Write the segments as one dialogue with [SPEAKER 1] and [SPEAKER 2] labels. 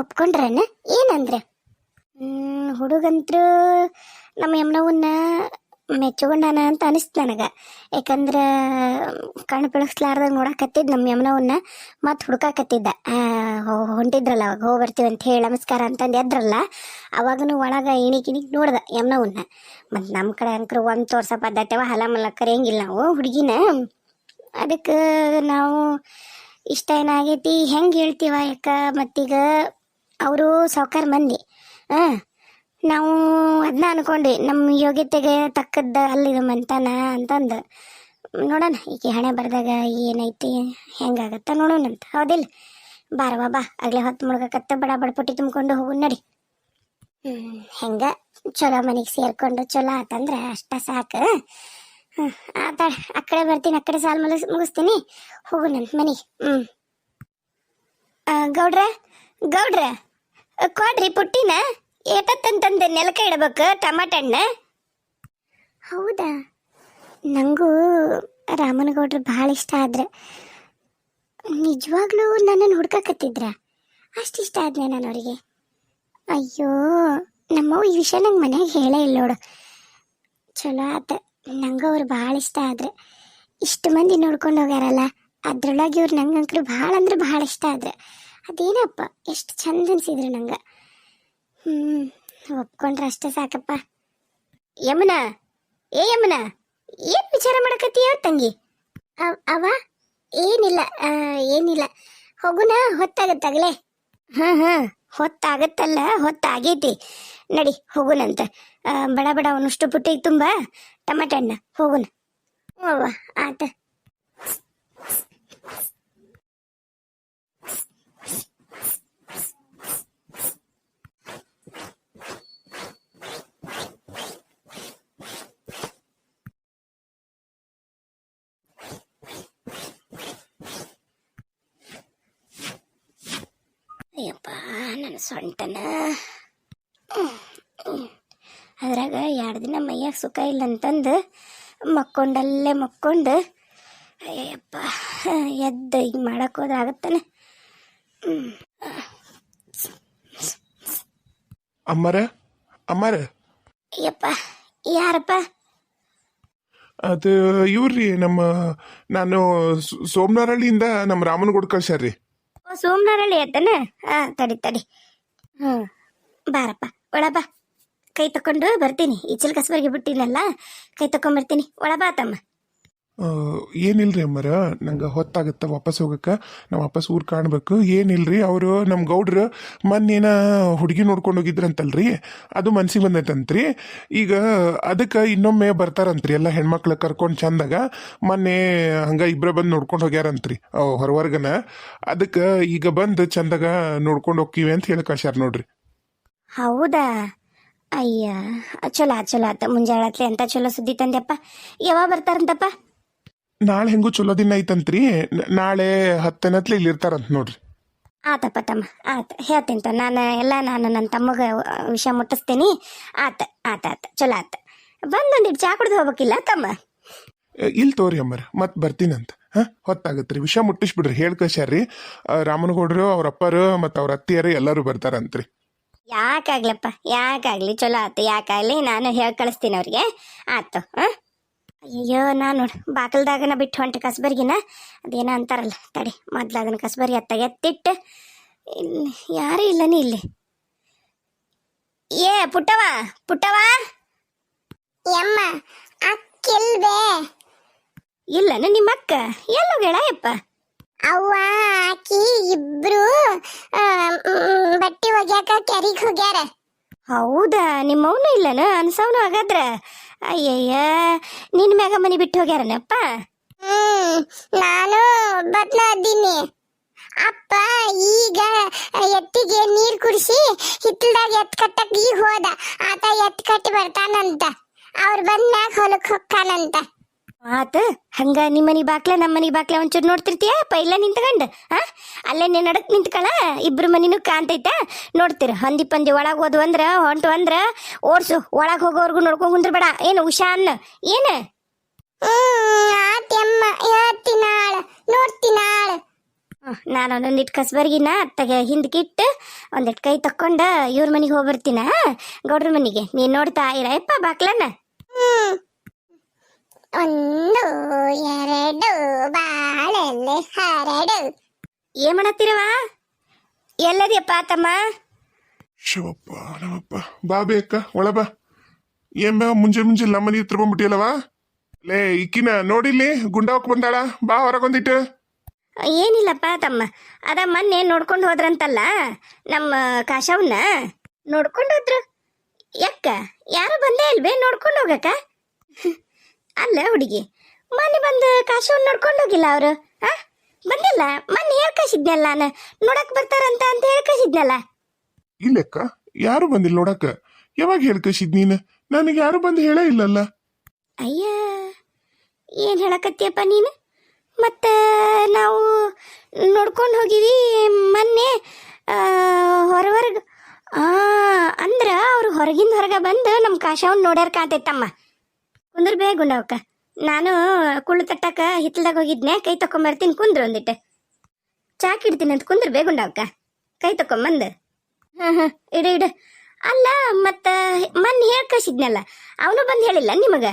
[SPEAKER 1] ಒಪ್ಕೊಂಡ್ರನ? ಏನಂದ್ರೆ? ಹುಡುಗಂತ್ರು ನಮ್ಮ ಯಮ್ನವನ್ನ ಮೆಚ್ಚಗೊಂಡಾನ ಅಂತ ಅನಿಸ್ತು ನನಗೆ. ಯಾಕಂದ್ರೆ, ಕಣ್ಣು ಬೆಳಸ್ಲಾರ್ದಾಗ ನೋಡಕತ್ತಿದ್ ನಮ್ಮ ಯಮ್ನವನ್ನ ಮತ್ತೆ ಹುಡುಕಾಕತ್ತಿದ್ದ. ಹೊಂಟಿದ್ರಲ್ಲ ಅವಾಗ ಹೋಗಿ ಬರ್ತೀವಿ ಅಂತ ಹೇಳಿ ನಮಸ್ಕಾರ ಅಂತಂದು ಎದ್ರಲ್ಲ, ಅವಾಗನು ಒಳಗೆ ಇಣಿಕ್ ನೋಡ್ದ ಯಮ್ನವನ್ನ ಮತ್ತು ನಮ್ಮ ಕಡೆ ಅಂಕರು ಒಂದು ತೋರ್ಸ ಅವ ಹಲ ಕರೆಯಂಗಿಲ್ಲ ನಾವು ಹುಡುಗಿನ. ಅದಕ್ಕೆ ನಾವು, ಇಷ್ಟ ಏನಾಗೈತಿ? ಹೆಂಗೆ ಹೇಳ್ತೀವ ಯಾಕ ಮತ್ತೀಗ? ಅವರು ಸಾವ್ಕಾರ ಮಂದಿ. ಹಾಂ ನಾವು ಅದನ್ನ ಅನ್ಕೊಂಡ್ವಿ ನಮ್ಮ ಯೋಗ್ಯತೆಗೆ ತಕ್ಕದ್ದ ಅಲ್ಲಿದು ಮಂತಾನ ಅಂತಂದು. ನೋಡೋಣ ಈಗ ಹಣೆ ಬರ್ದಾಗ ಏನೈತಿ, ಹೆಂಗಾಗತ್ತ ನೋಡೋಣಂತ ಹೌದಿಲ್ಲ. ಬಾರವಾ ಬಾ ಆಗ್ಲೇ ಹೊತ್ತು ಮುಳುಗಕತ್ತ, ಬಡ ಬಡಪಟ್ಟಿ ತುಂಬಿಕೊಂಡು ಹೋಗು ನಡಿ. ಹೆಂಗ? ಚಲೋ ಮನೆಗೆ ಸೇರ್ಕೊಂಡು ಚಲೋ ಆತಂದ್ರೆ ಅಷ್ಟ ಸಾಕು. ಆತ ಆ ಕಡೆ ಬರ್ತೀನಿ, ಆ ಕಡೆ ಸಾಲ ಮುಗಿಸ್ ಮುಗಿಸ್ತೀನಿ. ಹೋಗು ನನ್ನ ಮನೆಗೆ ಹ್ಞೂ ಗೌಡ್ರ ಗೌಡ್ರ. ಕೊಡ್ರಿ ಪುಟ್ಟಿನ. ಏಟತ್ತಂತಂದೆ ನೆಲಕ ಇಡಬೇಕು, ಟಮಾಟ ಹಣ್ಣ. ಹೌದಾ? ನನಗೂ ರಾಮನಗೌಡ್ರು ಭಾಳ ಇಷ್ಟ ಆದ್ರೆ ನಿಜವಾಗ್ಲೂ ನನ್ನನ್ನು ಹುಡ್ಕಕತ್ತಿದ್ರ? ಅಷ್ಟು ಇಷ್ಟ ಆದ್ನೆ ನಾನು ಅವರಿಗೆ. ಅಯ್ಯೋ, ನಮ್ಮವ್ವ ಈ ವಿಷಯ ನಂಗೆ ಮನ್ಯಾಗ ಹೇಳೇ ಇಲ್ಲ ನೋಡು. ಚಲೋ ಆತ. ನಂಗೆ ಅವ್ರು ಭಾಳ ಇಷ್ಟ ಆದ್ರೆ ಇಷ್ಟು ಮಂದಿ ನೋಡ್ಕೊಂಡು ಹೋಗ್ಯಾರಲ್ಲ, ಅದ್ರೊಳಗೆ ಇವ್ರು ನಂಗಂಕ್ರು ಭಾಳ ಅಂದ್ರೆ ಭಾಳ ಇಷ್ಟ ಆದ್ರೆ. ಅದೇನಪ್ಪ ಎಷ್ಟು ಚಂದ ಅನ್ಸಿದ್ರು ನಂಗೆ. ಹ್ಞೂ ಒಪ್ಕೊಂಡ್ರೆ ಅಷ್ಟೇ ಸಾಕಪ್ಪ. ಯಮುನಾ ಏ ಯಮುನಾ ಏನ್ ವಿಚಾರ ಮಾಡಕತ್ತೀಯ ತಂಗಿ? ಅವ್- ಅವ? ಏನಿಲ್ಲ ಆ, ಏನಿಲ್ಲ. ಹೋಗುನ ಹೊತ್ತಾಗತ್ತಾಗಲೇ ಹಾ ಹಾ ಹೊತ್ತಾಗತ್ತಲ್ಲ ಹೊತ್ತಾಗೈತಿ. ನಡಿ ಹೋಗುನಂತ. ಬಡ ಬಡ ಅವನಷ್ಟು ಪುಟ್ಟಿಗೆ ತುಂಬ. ಟಮಾಟ ಹಣ್ಣು ಹೋಗುನ. ಅವ್ವ ಆತ ಅಯ್ಯಪ್ಪ ನನ್ನ ಸೊಂಟನ. ಅದ್ರಾಗ ಎರಡು ದಿನ ಮೈಯಾಗ ಸುಖ ಇಲ್ಲ ಅಂತಂದು ಮಕ್ಕೊಂಡಲ್ಲೇ ಮಕ್ಕೊಂಡು ಅಯ್ಯಪ್ಪ ಎದ್ದು ಈಗ ಮಾಡಕ್ಕೆ ಹೋದ್ರೆ ಆಗತ್ತಾನೆ.
[SPEAKER 2] ಅಮ್ಮರ ಅಮ್ಮರ.
[SPEAKER 1] ಅಯ್ಯಪ್ಪ ಯಾರಪ್ಪ?
[SPEAKER 2] ಅದು ಇವ್ರಿ ನಮ್ಮ ನಾನು ಸೋಮನಾರಳ್ಳಿಯಿಂದ ನಮ್ಮ ರಾಮನಗುಡ್ ಕಳ್ಸ್ಯಾರ್ರಿ.
[SPEAKER 1] ಸೋಮನಾರಳ್ಳಿ ಆಯ್ತಾನೆ ಹಾಂ ತಡಿ ತಡಿ. ಹ್ಞೂ. ಬಾರಪ್ಪ ಒಳ ಬಾ ಕೈ ತಕೊಂಡು ಬರ್ತೀನಿ. ಈಚಲ್ ಕಸ್ಬರ್ಗೆ ಬಿಟ್ಟಿಲ್ಲಲ್ಲ ಕೈ ತಕೊಂಡ್ಬರ್ತೀನಿ ಒಳ ಬಾ ತಮ್ಮ.
[SPEAKER 2] ಏನಿಲ್ರಿ ಅಮ್ಮರ? ನಂಗೆ ಹೊತ್ತಾಗತ್ತ ವಾಪಸ್ ಹೋಗಕ್ಕ. ನಾವು ವಾಪಸ್ ಊರು ಕಾಣ್ಬೇಕು. ಏನಿಲ್ರಿ? ಅವರು ನಮ್ಮ ಗೌಡ್ರು ಮೊನ್ನೇನ ಹುಡುಗಿ ನೋಡ್ಕೊಂಡು ಹೋಗಿದ್ರಂತಲ್ರಿ? ಅದು ಮನ್ಸಿಗೆ ಬಂದೈತಂತ್ರಿ. ಈಗ ಅದಕ್ಕೆ ಇನ್ನೊಮ್ಮೆ ಬರ್ತಾರಂತ್ರಿ ಎಲ್ಲ ಹೆಣ್ಮಕ್ಳು ಕರ್ಕೊಂಡು ಚಂದಾಗ. ಮೊನ್ನೆ ಹಂಗೆ ಇಬ್ರ ಬಂದು ನೋಡ್ಕೊಂಡು ಹೋಗ್ಯಾರಂತ್ರಿ ಹೊರವರ್ಗನ. ಅದಕ್ಕೆ ಈಗ ಬಂದು ಚಂದಾಗ ನೋಡ್ಕೊಂಡು ಹೋಗ್ತೀವಿ ಅಂತ ಹೇಳಿ ಕಳ್ಸ್ಯಾರ ನೋಡ್ರಿ.
[SPEAKER 1] ಹೌದಾ? ಅಯ್ಯ, ಚಲೋ ಚಲೋ ಆತ. ಮುಂಜಾಳತ್ಲೆ ಅಂತ ಚಲೋ ಸುದ್ದಿ ತಂದೆಪ್ಪ ಯಾವಾಗ ಬರ್ತಾರಂತಪ್ಪ?
[SPEAKER 2] ನಾಳೆ ಹೆಂಗು ಚಲೋ ದಿನ ಐತಂತ್ರಿ. ನಾಳೆ ಹತ್ತನತ್ಲಿ ಇಲ್ಲಿ ಇರ್ತಾರಂತ ನೋಡ್ರಿ.
[SPEAKER 1] ಆತಪ್ಪ ತಮ್ಮ ಆತ ಹೇಳ್ತೀನಿ ತ ನಾನು ಎಲ್ಲ ನಾನು ನನ್ನ ತಮ್ಮಗ ವಿಷಯ ಮುಟ್ಟಿಸ್ತೀನಿ. ಆತ ಆತ ಆತ ಚಲೋ ಆತ. ಬಂದೊಂದಿಟ್ಟು ಚಾ ಕುಡ್ದು ಹೋಗ್ಬೇಕಿಲ್ಲ ತಮ್ಮ?
[SPEAKER 2] ಇಲ್ಲಿ ತೋರಿ ಅಮ್ಮರ ಮತ್ತೆ ಬರ್ತೀನಂತ. ಹಾ ಹೊತ್ತಾಗತ್ರಿ ವಿಷಯ ಮುಟ್ಟಿಸ್ಬಿಡ್ರಿ ಹೇಳ್ ಕಳ್ಸ್ಯಾರ್ರಿ. ಆ, ರಾಮನಗೌಡ್ರು ಅವ್ರ ಅಪ್ಪರು ಮತ್ತು ಅವ್ರ ಅತ್ತಿಯರು ಎಲ್ಲರೂ ಬರ್ತಾರಂತ್ರಿ.
[SPEAKER 1] ಯಾಕಾಗ್ಲಪ್ಪ ಯಾಕಾಗ್ಲಿ ಚಲೋ ಆತು ಯಾಕಾಗ್ಲಿ ನಾನು ಹೇಳಿ ಕಳಿಸ್ತೀನಿ ಅವ್ರಿಗೆ. ಆತು ಹಾಂ? ಅಯ್ಯೋ ನಾನು ನೋಡು ಬಾಕಲ್ದಾಗನ ಬಿಟ್ಟು ಹೊಂಟೆ ಕಸ್ಬರ್ಗಿನ. ಅದೇನೋ ಅಂತಾರಲ್ಲ ತಡಿ ಮೊದ್ಲು ಅದನ್ನ ಕಸ್ಬರ್ಗಿ ಅತ್ತ ಎತ್ತಿಟ್ಟು. ಇಲ್ಲಿ ಯಾರೂ ಇಲ್ಲನೇ ಇಲ್ಲಿ. ಏ ಪುಟ್ಟವ ಪುಟ್ಟವ
[SPEAKER 3] ಯಮ್ಮ ಅಕ್ಕಿಲ್ಬೆ
[SPEAKER 1] ಇಲ್ಲನ ನಿಮ್ಮ ಅಕ್ಕ ಎಲ್ಲೋಗ್ಯಾಳ ಯಪ್ಪ
[SPEAKER 3] ಅವ್ವ ಆಕಿ ಇಬ್ರು ಆ, ಮ್, ಬಟ್ಟಿ ಒಗ್ಯಾಕ ಕೆರಿಗೆ ಹೋಗ್ಯಾರ.
[SPEAKER 1] ಹೌದಾ? ನಿಮ್ಮವನು ಇಲ್ಲನ? ಅನ್ಸವನು ಹಾಗಾದ್ರ. ಅಯ್ಯಯ್ಯ, ನಿನ್ನ ಮ್ಯಾಗ ಮನೆ ಬಿಟ್ಟು ಹೋಗ್ಯಾರನಪ್ಪ?
[SPEAKER 3] ಹ್ಮ್, ನಾನು ಬದ್ಲ ಅದ್ದೀನಿ ಅಪ್ಪ, ಈಗ ಎತ್ತಿಗೆ ನೀರ್ ಕುಡಿಸಿ ಹಿತ್ತಲ್ದಾಗ ಎತ್ ಕಟ್ಟಕ್ ಈಗ ಹೋದ. ಆತ ಎತ್ ಕಟ್ಟಿ ಬರ್ತಾನಂತ. ಅವ್ರು ಬಂದ್ಮ್ಯಾಗ ಹೊಲಕ್ ಹೊಕ್ಕಾನಂತ
[SPEAKER 1] ಆತ ಹಂಗ ನಿಮ್ಮ ಮನಿ ಬಾಕ್ಲ ನಮ್ಮ ಮನಿ ಬಾಕ್ಲ ಒಂಚೂರು ನೋಡ್ತಿರ್ತೀಯ? ಪೈಲ ನಿಂತ್ಕಂಡು ಹಾ ಅಲ್ಲೇ ನೀನ್ ನಡಕ್ ನಿಂತ್ಕಳ ಇಬ್ರು ಮನಿನೂ ಕಾಣ್ತೈತ? ನೋಡ್ತೀರ ಹಂದಿ ಪಂದಿ ಒಳಗೆ ಹೋದ್ವು ಅಂದ್ರ ಹೊಂಟು ಅಂದ್ರೆ ಓಡ್ಸು ಒಳಗ್ ಹೋಗೋವರೆಗೂ ನೋಡ್ಕೊಂಡ್ ಕುಂದ್ರಬೇಡ. ಏನು ಉಷಾ ಅನ್ನ? ಏನು?
[SPEAKER 3] ಆತ್ಯಮ್ಮ ಹೇಳ್ತಿನಾಳ ನೋಡ್ತಿನಾಳ
[SPEAKER 1] ನಾನು ಒಂದೊಂದಿಟ್ಟು ಕಸ್ಬರ್ಗಿನ ಅತ್ತಗೆ ಹಿಂದಕ್ಕಿಟ್ಟು ಒಂದಿಟ್ಟು ಕೈ ತಕ್ಕೊಂಡು ಇವ್ರ ಮನೆಗೆ ಹೋಗ್ಬರ್ತೀನ? ಗೌಡ್ರ ಮನಿಗೆ ನೀನು ನೋಡ್ತಾ ಇರಪ್ಪ ಬಾಕ್ಲನ್ನ?
[SPEAKER 3] ಹ್ಮ್ ಒಂದು ಎರಡು ಬಾಳೆಲೆ ಹರಡು
[SPEAKER 1] ಏನ್ ಮಾಡತ್ತೀರವ ಎಲ್ಲದಿಯಪ್ಪ ತಮ್ಮ
[SPEAKER 2] ಶಿವಪ್ಪ ನಮ್ಮಪ್ಪ ಬಾ ಬೇಕ ಒಳ ಬಾ ಏನ್ ಬಾ ಮುಂಜೆ ಮುಂಜೆ ನಮ್ಮನಿ ಹತ್ರ ಬಂದ್ಬಿಟ್ಟಿಯಲ್ಲವ ಲೇ ಇಕ್ಕಿನ ನೋಡಿಲ್ಲಿ ಗುಂಡಾವಕ್ ಬಂದಾಳ ಬಾ ಹೊರಗೊಂದಿಟ್ಟು
[SPEAKER 1] ಏನಿಲ್ಲಪ್ಪ ತಮ್ಮ ಅದ ಮೊನ್ನೆ ನೋಡ್ಕೊಂಡು ಹೋದ್ರಂತಲ್ಲ ನಮ್ಮ ಕಾಶವನ್ನ ನೋಡ್ಕೊಂಡು ಹೋದ್ರು ಯಾಕ ಯಾರು ಬಂದೇ ಇಲ್ವೇ ನೋಡ್ಕೊಂಡು ಹೋಗಕ್ಕ ಅಲ್ಲ ಹುಡುಗಿ. ಮೊನ್ನೆ ಬಂದು ಕಾಶವನ್ನು ನೋಡ್ಕೊಂಡು ಹೋಗಿಲ್ಲ ಅವರು? ಆ? ಬಂದಿಲ್ಲ? ಮೊನ್ನೆ ಹೇಳ್ ಕಳಿಸಿದ್ನಲ್ಲ ನಾನು. ನೋಡಕ್ ಬರ್ತಾರಂತ ಅಂತ ಹೇಳಿ ಕಳಿಸಿದ್ನಲ್ಲ
[SPEAKER 2] ಇಲ್ಲಕ್ಕ ಯಾರು ಬಂದಿಲ್ಲ ನೋಡಕ್ಕ? ಯಾವಾಗ ಹೇಳ್ಕಸಿದ್ ನೀನು? ನನಗೆ ಯಾರು ಬಂದು ಹೇಳೇ ಇಲ್ಲಲ್ಲ.
[SPEAKER 1] ಅಯ್ಯ ಏನು ಹೇಳಕತ್ತಿಯಪ್ಪ ನೀನು? ಮತ್ತು ನಾವು ನೋಡ್ಕೊಂಡು ಹೋಗಿವಿ ಮೊನ್ನೆ ಹೊರವರ್ಗ ಅಂದ್ರೆ ಅವ್ರು ಹೊರಗಿಂದ ಹೊರಗೆ ಬಂದು ನಮ್ಮ ಕಾಶವನ್ನ ನೋಡ್ಯಾರ ಕಾಂತೈತಮ್ಮ ಕುಂದ್ರ ಬೇ ಗುಂಡವಕ್ಕ ನಾನು ಕುಳ್ಳು ತಟ್ಟಕ ಹಿತ್ತಲ್ದಾಗ ಹೋಗಿದ್ನೆ, ಕೈ ತಕೊಂಬರ್ತೀನಿ ಕುಂದ್ರು ಒಂದಿಟ್ಟು. ಚಾಕ್ ಇಡ್ತೀನಿ ಅಂತ ಕುಂದ್ರ ಬೇ ಗುಂಡವಕ್ಕ ಕೈ ತಕೊಂಬಂದು ಹಾಂ ಹಾಂ ಇಡು ಇಡು. ಅಲ್ಲ, ಮತ್ತು ಮನ್ ಹೇಳಿ ಕಳ್ಸಿದ್ನಲ್ಲ, ಅವನು ಬಂದು ಹೇಳಿಲ್ಲ ನಿಮಗೆ?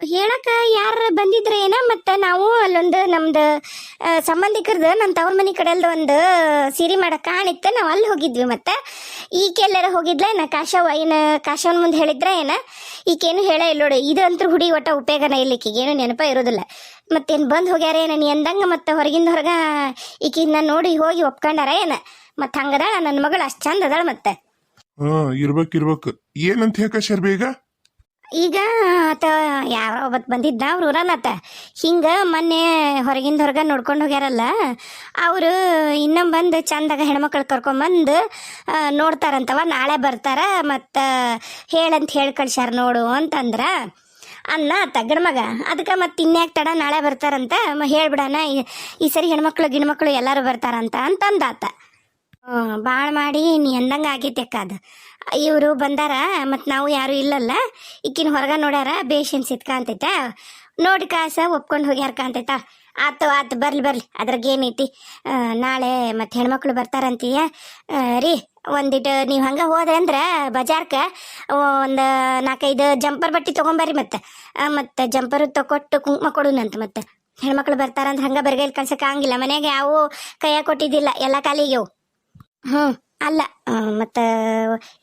[SPEAKER 1] ಹೇಳಕ ಯಾರ ಬಂದಿದ್ರೆ ಏನ, ಮತ್ತ ನಾವು ಅಲ್ಲೊಂದು ನಮ್ದು ಸಂಬಂಧಿಕರದ ನನ್ನ ತವ್ರ ಮನೆ ಕಡೆಲ್ದ ಒಂದು ಸೀರೆ ಮಾಡಕ್ ಕಾಣಿತ್ತು ನಾವು ಅಲ್ಲಿ ಹೋಗಿದ್ವಿ ಮತ್ತೆ. ಈಕೆಲ್ಲರ ಹೋಗಿದ್ಲ ಏನ ಕಾಶವ ಏನ ಕಾಶವನ್ ಮುಂದೆ ಹೇಳಿದ್ರ ಏನ? ಈಕೇನು ಹೇಳ ಇಲ್ಲ ನೋಡಿ. ಇದಂತೂ ಹುಡಿ ಒಟ್ಟ ಉಪಯೋಗನ ಇಲ್ಲ ಏನು ನೆನಪ ಇರೋದಿಲ್ಲ. ಮತ್ತೇನು ಬಂದು ಹೋಗ್ಯಾರ ಏನ ನೀ ಅಂದಂಗ ಮತ್ತೆ ಹೊರಗಿಂದ ಹೊರಗ ಈಕಿನ ನೋಡಿ ಹೋಗಿ ಒಪ್ಕೊಂಡಾರ ಏನ? ಮತ್ತೆ ಹಂಗದಾಳ ನನ್ನ ಮಗಳು, ಅಷ್ಟು ಚಂದ ಅದಾಳ ಮತ್ತೆ.
[SPEAKER 2] ಹಾ, ಇರ್ಬೇಕು ಇರ್ಬೇಕು. ಏನಂತ ಹೇಕ ಶರ್ಬೇಗ
[SPEAKER 1] ಈಗ? ಆತ ಯಾವ ಒಬ್ಬತ್ ಬಂದಿದ್ದ, ಅವ್ರ ಊರಲ್ಲತ್ತ. ಹಿಂಗ ಮೊನ್ನೆ ಹೊರಗಿಂದ ಹೊರಗೆ ನೋಡ್ಕೊಂಡು ಹೋಗ್ಯಾರಲ್ಲ, ಅವರು ಇನ್ನೊಂದು ಬಂದು ಚಂದಾಗ ಹೆಣ್ಮಕ್ಳು ಕರ್ಕೊಂಬಂದು ನೋಡ್ತಾರಂತವ, ನಾಳೆ ಬರ್ತಾರ, ಮತ್ತು ಹೇಳಂತ ಹೇಳಿ ಕಳ್ಸ್ಯಾರ ನೋಡು ಅಂತಂದ್ರ, ಅನ್ನ ತಗಡ ಮಗ ಅದಕ್ಕೆ ಮತ್ತೆ ಇನ್ಯಾಕೆ ತಡ ನಾಳೆ ಬರ್ತಾರಂತ ಹೇಳ್ಬಿಡಣ ಈ ಸರಿ ಹೆಣ್ಮಕ್ಳು, ಗಿಣ್ಮಕ್ಳು ಎಲ್ಲರೂ ಬರ್ತಾರಂತ ಅಂತಂದಾತ. ಭಾಳ ಮಾಡಿ ನೀ ಅಂದಂಗೆ ಆಗೈತೆ ಅಕ್ಕ ಇವರು ಬಂದಾರ ಮತ್ತು ನಾವು ಯಾರು ಇಲ್ಲಲ್ಲ. ಈಕಿನ ಹೊರಗ ನೋಡ್ಯಾರ ಬೇಷನ್ ಸಿತ್ಕಾಂತೈತ ನೋಡಿ ಕಾಸ ಒಪ್ಕೊಂಡು ಹೋಗ್ಯಾರ ಕಾಂತೈತ ಆತು ಆತು, ಬರ್ಲಿ ಬರ್ಲಿ, ಅದ್ರಾಗ ಏನೈತಿ ನಾಳೆ ಮತ್ತು ಹೆಣ್ಮಕ್ಳು ಬರ್ತಾರಂತೀಯ? ರೀ ಒಂದಿಟ್ಟು ನೀವು ಹಂಗೆ ಹೋದ್ರೆ ಅಂದ್ರೆ ಬಜಾರ್ಕ ಒಂದು ನಾಲ್ಕೈದು ಜಂಪರ್ ಬಟ್ಟೆ ತೊಗೊಂಬರ್ರಿ ಮತ್ತೆ. ಮತ್ತು ಜಂಪರ್ ತಗೊಟ್ಟು ಕುಂಕುಮ ಕೊಡುನಂತ ಮತ್ತೆ. ಹೆಣ್ಮಕ್ಳು ಬರ್ತಾರಂದ್ರೆ ಹಂಗೆ ಬರ್ಗೈಲ್ ಕಳ್ಸಕ್ಕೆ ಆಗಂಗಿಲ್ಲ. ಮನೆಗೆ ಯಾವ ಕೈಯಾಗ ಕೊಟ್ಟಿದ್ದಿಲ್ಲ. ಎಲ್ಲ ಖಾಲಿಗ್ಯವು ಹ್ಞೂ ಅಲ್ಲ ಮತ್ತು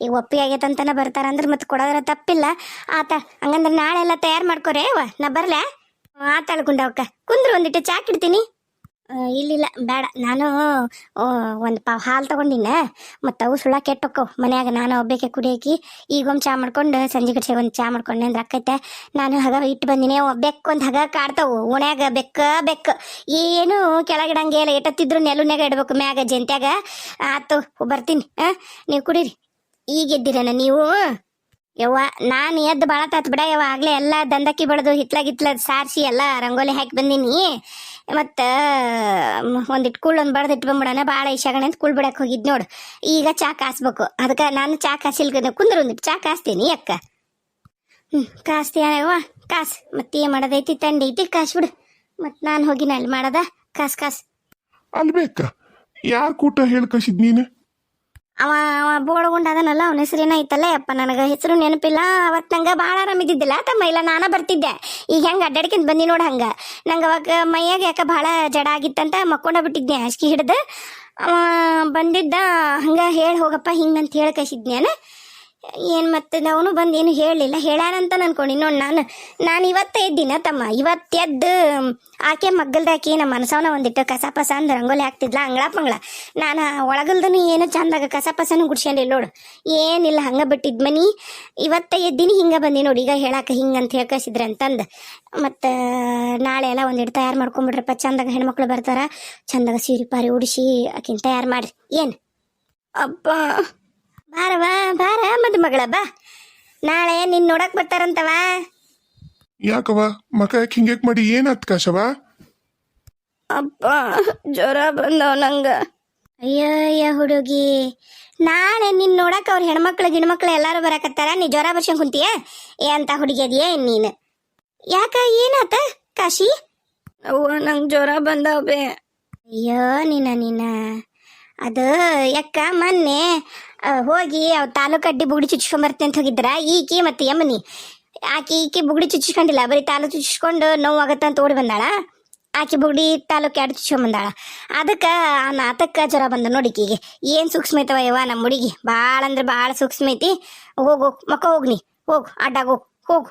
[SPEAKER 1] ಈಗ ಒಪ್ಪಿಗೆ ಬರ್ತಾರ ಅಂದ್ರೆ ಮತ್ತೆ ಕೊಡೋದ್ರ ತಪ್ಪಿಲ್ಲ. ಆತ, ಹಂಗಂದ್ರೆ ನಾಳೆ ಎಲ್ಲ ತಯಾರು ಮಾಡ್ಕೋರಿ ನಾ ಬರಲೇ? ಆತಾಳ ಗುಂಡವಕ್ಕ ಕುಂದ್ರು ಒಂದಿಟ್ಟು ಚಾಕ್ ಇಡ್ತೀನಿ ಇಲ್ಲಿಲ್ಲ, ಬೇಡ. ನಾನು ಒಂದು ಪಾವ್ ಹಾಲು ತಗೊಂಡಿನ ಮತ್ತು ಅವು ಸುಳ್ಳ ಕೆಟ್ಟಕ್ಕು ಮನ್ಯಾಗ ನಾನು ಒಬ್ಬಕ್ಕೆ ಕುಡಿಯೋಕೆ, ಈಗ ಒಂದು ಚಾ ಮಾಡ್ಕೊಂಡು ಸಂಜೆ ಕಡೆ ಒಂದು ಚಾ ಮಾಡ್ಕೊಂಡೆ ಅಂದ್ರೆ ಅಕ್ಕೈತೆ, ನಾನು ಹಗ ಇಟ್ಟು ಬಂದಿನಿ ಬೆಕ್ಕು ಒಂದು ಹಗ ಕಾಡ್ತಾವು. ಓಣ್ಯಾಗ ಬೆಕ್ಕ ಬೆಕ್ಕ. ಏನು ಕೆಳಗಿಡಂಗೆ ಇಲ್ಲ. ಎಟ್ಟತ್ತಿದ್ರು ನೆಲುನ್ಯಾಗ ಇಡ್ಬೇಕು ಮ್ಯಾಗ, ಜಂತ್ಯಾಗ. ಆತು ಬರ್ತೀನಿ. ಹಾಂ ನೀವು ಕುಡೀರಿ. ಈಗ ನೀವು? ಯವ್ವ, ನಾನು ಎದ್ದು ಭಾಳ ತಾತ್ ಬಿಡ. ಯವ್ವ, ಆಗ್ಲೇ ಎಲ್ಲ ದಂದಕ್ಕಿ ಬೆಳೆದು ಹಿತ್ಲ ಗಿತ್ಲ ಸಾರಿಸಿ ಎಲ್ಲ ರಂಗೋಲಿ ಹಾಕಿ ಬಂದೀನಿ. ಮತ್ತು ಒಂದಿಟ್ಟು ಕುಳ್ ಒಂದು ಬಡ್ದು ಇಟ್ಟು ಬಂದ್ಬಿಡೋಣ ಭಾಳ ಇಶಾಗಣೆ ಅಂತ ಕುಳ್ ಬಿಡಕ್ಕೆ ಹೋಗಿದ್ ನೋಡು. ಈಗ ಚಾ ಕಾಸ್ಬೇಕು. ಅದಕ್ಕೆ ನಾನು ಚಾ ಕಾಸಿಲ್ಕ ಕುಂದ್ರ ಒಂದಿಟ್ಟು ಚಾ ಕಾಸ್ತೀನಿ ಅಕ್ಕ. ಹ್ಞೂ ಕಾಸ್ತೀಯವ ಕಾಸ್. ಮತ್ತೆ ಏನು ಮಾಡೋದೈತಿ ತಂಡಿ? ಐತಿ ಕಾಸ್ಬಿಡು ಮತ್ತು ನಾನು ಹೋಗಿನ ಅಲ್ಲಿ ಮಾಡೋದ? ಕಾಸ್ ಕಾಸ್.
[SPEAKER 2] ಅಲ್ಬೇಕ. ಯಾರು ಕೂಟ ಹೇಳ್ಕಸಿದ್ ನೀನು?
[SPEAKER 1] ಅವ ಅವ ಬೋಳಗುಂಡ ಅದನಲ್ಲ ಅವನ ಹೆಸರೇನ ಐತಲ್ಲ ಯಪ್ಪ ನನಗೆ ಹೆಸರು ನೆನಪಿಲ್ಲ. ಅವತ್ತು ನಂಗೆ ಭಾಳ ಆರಾಮಿದ್ದಿದ್ದಿಲ್ಲ ತಮ್ಮ, ಇಲ್ಲ ನಾನು ಬರ್ತಿದ್ದೆ. ಈಗ ಹೆಂಗೆ ಅಡ್ಡಾಡ್ಕಿಂತ ಬಂದಿ ನೋಡು ಹಂಗೆ. ನಂಗೆ ಅವಾಗ ಮೈಯಾಗ ಯಾಕೆ ಭಾಳ ಜಡ ಆಗಿತ್ತಂತ ಮಕ್ಕೊಂಡ ಬಿಟ್ಟಿದ್ದೆ ಹಾಸಿಗೆ ಹಿಡ್ದು. ಅವ ಬಂದಿದ್ದ, ಹಂಗೆ ಹೇಳಿ ಹೋಗಪ್ಪ ಹಿಂಗಂತ ಹೇಳಿ ಕಳಿಸಿದ್ನೇನ ಏನು ಮತ್ತೆ ಅವನು ಬಂದು ಏನು ಹೇಳಲಿಲ್ಲ. ಹೇಳಾನಂತ ಅನ್ಕೊಂಡು. ನೋಡಿ ನಾನು ನಾನು ಇವತ್ತೇ ಎದ್ದಿನ ತಮ್ಮ. ಇವತ್ತೆದ್ದು ಆಕೆ ಮಗ್ಗಲ್ದಾಕಿ ನಮ್ಮ ಮನಸವನ ಒಂದಿಟ್ಟು ಕಸ ಪಸ ಅಂದ್ ರಂಗೋಲಿ ಹಾಕ್ತಿದ್ಲ, ಅಂಗಳ ಪಂಗಳ. ನಾನು ಒಳಗಲ್ದನು ಏನು ಚಂದಾಗ ಕಸ ಪಸನು ಗುಡ್ಸ್ಕೊಂಡಿಲ್ಲ ನೋಡು. ಏನಿಲ್ಲ, ಹಂಗೆ ಬಿಟ್ಟಿದ್ ಮನಿ. ಇವತ್ತೇ ಎದ್ದೀನಿ, ಹಿಂಗೆ ಬಂದಿ ನೋಡಿ. ಈಗ ಹೇಳಾಕ ಹಿಂಗಂತ ಹೇಳ್ಕಸಿದ್ರೆ ಅಂತಂದು. ಮತ್ತು, ನಾಳೆ ಎಲ್ಲ ಒಂದಿಟ್ಟು ತಯಾರು ಮಾಡ್ಕೊಂಬಿಡ್ರಪ್ಪ. ಚಂದಾಗ ಹೆಣ್ಮಕ್ಳು ಬರ್ತಾರ. ಚಂದಾಗ ಸೀರೆ ಪಾರಿ ಉಡಿಸಿ, ಆಕಿನ ತಯಾರು ಮಾಡಿರಿ. ಏನು? ಅಪ್ಪ ಬಾರವ ಬಾರ ಮದ್ ಮಗಳ ಬಾ. ನಾಳೆ ನಿನ್ ನೋಡಕ್ ಬರ್ತಾರಂತವ?
[SPEAKER 2] ಯಾಕವ ಮಕ ಯಾಕೆ ಹಿಂಗ್ಯಾಕ್ ಮಾಡಿ ಏನಾತ್ ಕಾಶವ
[SPEAKER 1] ಅಪ್ಪ ಜ್ವರ ಬಂದವ ನಂಗ. ಅಯ್ಯಯ್ಯ ಹುಡುಗಿ ನಾಳೆ ನಿನ್ ನೋಡಕ್ ಅವ್ರ ಹೆಣ್ಮಕ್ಳು ಗಿಣ್ಮಕ್ಳು ಎಲ್ಲಾರು ಬರಕತ್ತಾರ? ನೀ ಜ್ವರ ಬರ್ಸಂಗ್ ಕುಂತೀಯ? ಏ ಅಂತ ಹುಡುಗಿ ಅದಿಯೇ ನೀನು. ಯಾಕ ಏನಾತ ಕಾಶಿ? ಅವ್ವ ನಂಗೆ ಜ್ವರ ಬಂದವೆ ಅಯ್ಯೋ ನಿನ್ನ ನೀನ. ಅದು ಯಾಕ ಮೊನ್ನೆ ಹೋಗಿ ಅವ್ ತಾಲೂಕು ಅಡ್ಡಿ ಬುಗುಡಿ ಚುಚ್ಕೊಂಬರ್ತೀನಿ ಅಂತ ಹೋಗಿದ್ರ. ಈಕಿ ಮತ್ತೆ ಯಮನಿ. ಆಕಿ ಈಕಿ ಬುಗುಡಿ ಚುಚ್ಕೊಂಡಿಲ್ಲ. ಬರೀ ತಾಲೂಕು ಚುಚ್ಚಿಸ್ಕೊಂಡು ಅಂತ ಓಡಿ ಬಂದಾಳ. ಆಕಿ ಬುಗುಡಿ ತಾಲೂಕು ಎರಡು ಚುಚ್ಕೊಂಬಂದಾಳ ಅದಕ್ಕೆ ನಾತಕ್ಕ ಜ್ವರ ಬಂದ ನೋಡಿಕೀಗೆ ಏನು ಸೂಕ್ಷ್ಮ ಐತವ ಯವ್ವ ನಮ್ಮ ಹುಡುಗಿ? ಭಾಳ ಅಂದ್ರೆ ಭಾಳ ಸೂಕ್ಷ್ಮ ಐತಿ. ಹೋಗು ಮಕ್ಕ ಹೋಗ್ನಿ ಹೋಗು, ಅಡ್ಡಾಗ ಹೋಗು. ಹೋಗು.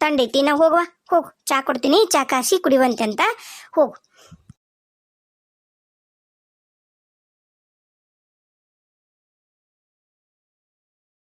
[SPEAKER 1] ತಂಡೈತಿ ನಾ ಹೋಗುವ? ಹೋಗು. ಚಾ ಕೊಡ್ತೀನಿ. ಚಾ ಕಾಸಿ ಕುಡಿವಂತೆ ಅಂತ. ಹೋಗು.